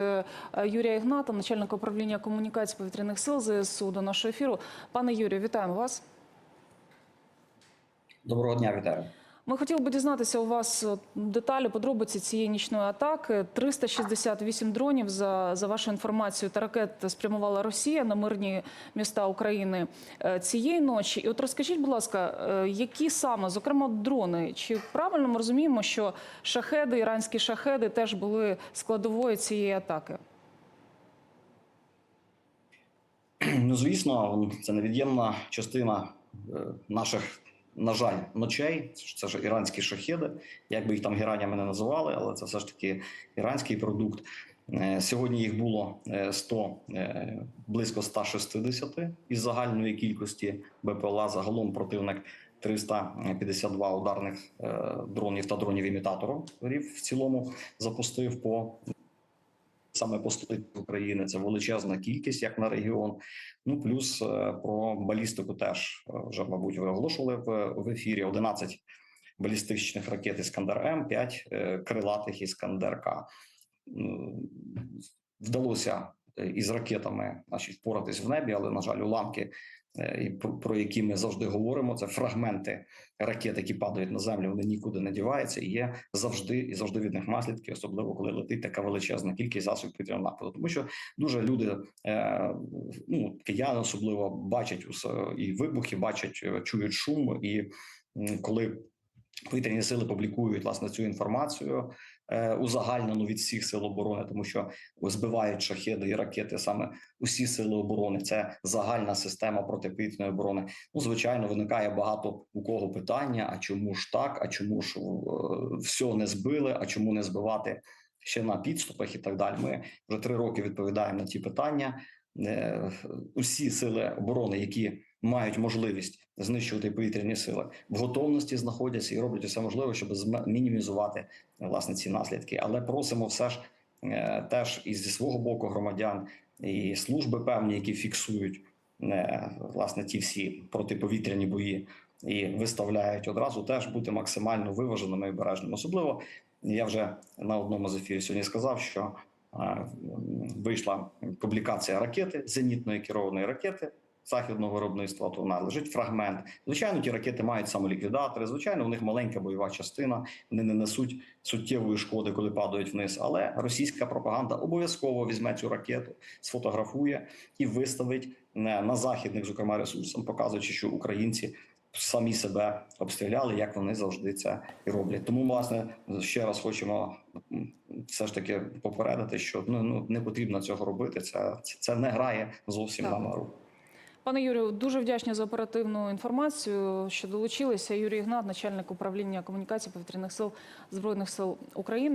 Е, Юрія Ігната, начальника управління комунікації повітряних сил ЗСУ до нашого ефіру. Пане Юрію, вітаємо вас. Доброго дня, вітаю. Ми хотіли би дізнатися у вас деталі, подробиці цієї нічної атаки. 368 дронів за, за вашою інформацією та ракет спрямувала Росія на мирні міста України е, цієї ночі. І от розкажіть, будь ласка, е, які саме, зокрема, дрони? Чи правильно ми розуміємо, що шахеди, іранські шахеди теж були складовою цієї атаки? Ну, звісно, це невід'ємна частина е, наших, на жаль, ночей. Це ж іранські шахеди, як би їх там геранями не називали, але це все ж таки іранський продукт. Е, Сьогодні їх було е, 100, е, близько 160 із загальної кількості БПЛА. Загалом противник 352 ударних е, дронів та дронів-імітаторів в цілому запустив по саме по столиці України. Це величезна кількість, як на регіон. Ну плюс е, про балістику теж е, вже, мабуть, ви оголошували в, в ефірі 11 балістичних ракет Іскандер М, 5 е, крилатих Іскандер К. Вдалося із ракетами значить, впоратись в небі, але на жаль, уламки, е, і про, які ми завжди говоримо, це фрагменти ракет, які падають на землю, вони нікуди не діваються. І є завжди і завжди від них наслідки, особливо коли летить така величезна кількість засобів повітряного нападу. Тому що дуже люди, е, ну кияни особливо бачать і вибухи, бачать, е, чують шум, і коли повітряні сили публікують власне цю інформацію е, узагальнену від всіх сил оборони, тому що збивають шахеди і ракети саме усі сили оборони. Це загальна система протиповітряної оборони. Ну, звичайно, виникає багато у кого питання: а чому ж так? А чому ж е, все не збили? А чому не збивати ще на підступах і так далі? Ми вже три роки відповідаємо на ті питання. Е, Усі сили оборони, які мають можливість знищувати повітряні сили, в готовності знаходяться і роблять усе можливе, щоб мінімізувати власне ці наслідки. Але просимо все ж е, теж і зі свого боку громадян і служби певні, які фіксують е, власне ті всі протиповітряні бої і виставляють одразу, теж бути максимально виваженими і обережними. Особливо я вже на одному з ефірів сьогодні сказав, що е, вийшла публікація ракети зенітної керованої ракети. Західного виробництва то вона лежить фрагмент. Звичайно, ті ракети мають самоліквідатори. Звичайно, в них маленька бойова частина. Вони не несуть суттєвої шкоди, коли падають вниз. Але російська пропаганда обов'язково візьме цю ракету, сфотографує і виставить на, на західних, зокрема, ресурсах, показуючи, що українці самі себе обстріляли, як вони завжди це і роблять. Тому, власне, ще раз хочемо все ж таки попередити, що ну, ну не потрібно цього робити. Це, це, це не грає зовсім Так. на руку. Пане Юрію, дуже вдячні за оперативну інформацію, що долучилися. Юрій Ігнат, начальник управління комунікації повітряних сил збройних сил України.